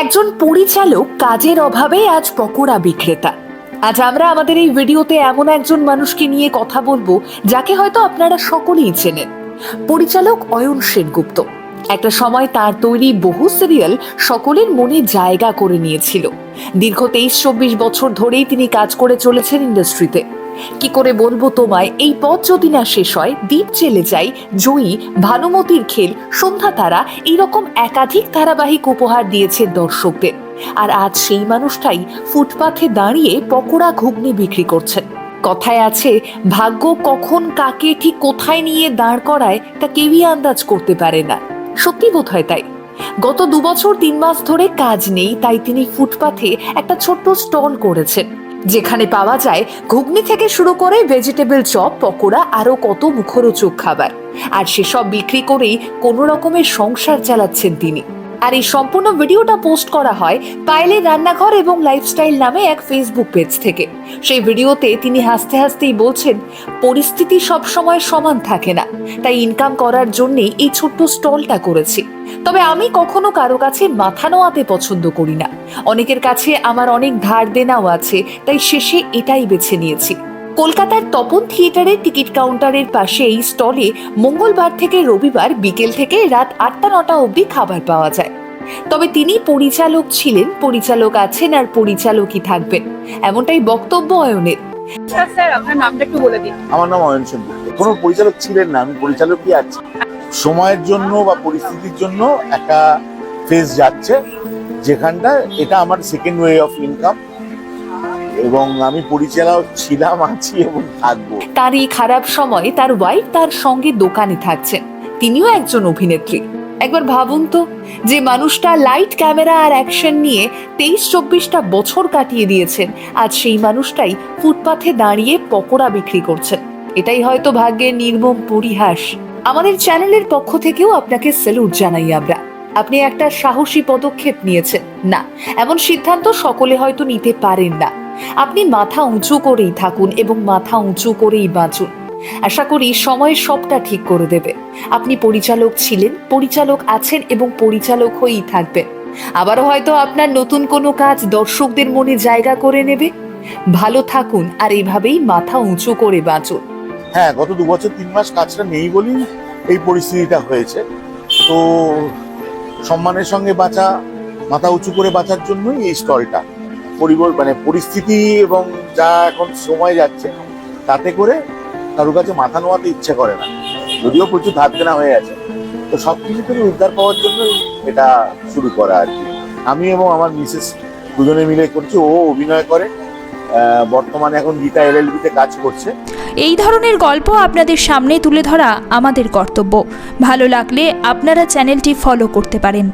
একজন পরিচালক কাজের অভাবে আজ পকোড়া বিক্রেতা। আজ আমরা আমাদের এই ভিডিওতে এমন একজন মানুষকে নিয়ে কথা বলব, যাকে হয়তো আপনারা সকলেই চেনেন। পরিচালক অয়ন সেনগুপ্ত। একটা সময় তার তৈরি বহু সিরিয়াল সকলের মনে জায়গা করে নিয়েছিল। দীর্ঘ তেইশ চব্বিশ বছর ধরেই তিনি কাজ করে চলেছেন ইন্ডাস্ট্রিতে। কি করে বলব তোমায়? এই পথ যদি না শেষ হয়, দ্বীপ চেলে যাই, জয়ী, ভানুমতির খেল, সন্ধ্যা তারা, এইরকম একাধিক ধারাবাহিক উপহার দিয়েছে দর্শকদের। আর আজ সেই মানুষটাই ফুটপাথে দাঁড়িয়ে পকোড়া ঘুগনি বিক্রি করছেন। কথায় আছে, ভাগ্য কখন কাকে ঠিক কোথায় নিয়ে দাঁড় করায়, তা কেউই আন্দাজ করতে পারে না। সত্যি বোধ হয় তাই। গত দুবছর তিন মাস ধরে কাজ নেই, তাই তিনি ফুটপাথে একটা ছোট্ট স্টল করেছেন। যেখানে পাওয়া যায় ঘুগনি থেকে শুরু করে ভেজিটেবল চপ, পকোড়া, আরও কত মুখরোচক খাবার। আর সেসব বিক্রি করেই কোনো রকমের সংসার চালাচ্ছেন তিনি। আর এই সম্পূর্ণ ভিডিওটা পোস্ট করা হয় পায়েলের রান্নাঘর এবং লাইফস্টাইল নামে এক ফেসবুক পেজ থেকে। সেই ভিডিওতে তিনি হাসতে হাসতেই বলছেন, পরিস্থিতি সবসময় সমান থাকে না। তাই ইনকাম করার জন্যে এই ছোট্ট স্টলটা করেছি। তবে আমি কখনো কারও কাছে মাথা নোয়াতে পছন্দ করি না। অনেকের কাছে আমার অনেক ধার দেনাও আছে, তাই শেষে এটাই বেছে নিয়েছি। কলকাতার তপন থিয়েটারের টিকিট কাউন্টারের পাশে এই স্টলে মঙ্গলবার থেকে রবিবার বিকেল থেকে রাত আটটা নটা অবধি খাবার পাওয়া যায়। তবে তিনি পরিচালক ছিলেন পরিচালক আছেন আর পরিচালকই থাকবেন। এমনটাই বক্তব্য অয়নের। স্যার আপনার নামটা একটু বলে দিন। আমার নাম অয়ন সেনগুপ্ত। কোনো পরিচালক ছিলেন না আমি পরিচালকই আছি। সময়ের জন্য বা পরিস্থিতির জন্য একটা ফেজ যাচ্ছে যেখানটা এটা আমার সেকেন্ড ওয়ে অফ ইনকাম এবং আমি পরিচালক ছিলাম, আছি এবং থাকব। তার এই খারাপ সময় তার ওয়াইফ তার সঙ্গে দোকানে থাকছেন। তিনিও একজন অভিনেত্রী। একবার ভাবুন তো, যে মানুষটা লাইট ক্যামেরা আর অ্যাকশন নিয়ে তেইশ চব্বিশটা বছর কাটিয়ে দিয়েছেন, আজ সেই মানুষটাই ফুটপাথে দাঁড়িয়ে পকোড়া বিক্রি করছেন। এটাই হয়তো ভাগ্যের নির্মম পরিহাস। আমাদের চ্যানেলের পক্ষ থেকেও আপনাকে স্যালুট জানাই আমরা। আপনি একটা সাহসী পদক্ষেপ নিয়েছেন। না, এমন সিদ্ধান্ত সকলে হয়তো নিতে পারেন না। আপনি মাথা উঁচু করেই থাকুন এবং মাথা উঁচু করেই বাঁচুন। আশা করি সময় সবটা ঠিক করে দেবে। আপনি পরিচালক ছিলেন, পরিচালক আছেন এবং পরিচালক হয়েই থাকবেন। আবারও হয়তো আপনার নতুন কোনো কাজ দর্শকদের মনে জায়গা করে নেবে। ভালো থাকুন আর এইভাবেই মাথা উঁচু করে বাঁচুন। হ্যাঁ গত দু বছর তিন মাস কাজটা নেই বলেই এই পরিস্থিতিটা হয়েছে। তো সম্মানের সঙ্গে বাঁচা, মাথা উঁচু করে বাঁচার জন্যই এই স্টলটা পরিবর মানে পরিস্থিতি এবং যা এখন সময় যাচ্ছে, তাতে করে কারোর কাছে মাথা নোয়াতে ইচ্ছে করে না। যদিও প্রচুর ধার দেনা হয়ে আছে। তো সব কিছু থেকে উদ্ধার পাওয়ার জন্যই এটা শুরু করা আর কি। আমি এবং আমার মিসেস দুজনে মিলে করছি। ও অভিনয় করে। বর্তমানে এখন গীতা এলএলবিতে কাজ করছে। এই ধরনের গল্প আপনাদের সামনে তুলে ধরা আমাদের কর্তব্য। ভালো লাগলে আপনারা চ্যানেলটি ফলো করতে পারেন।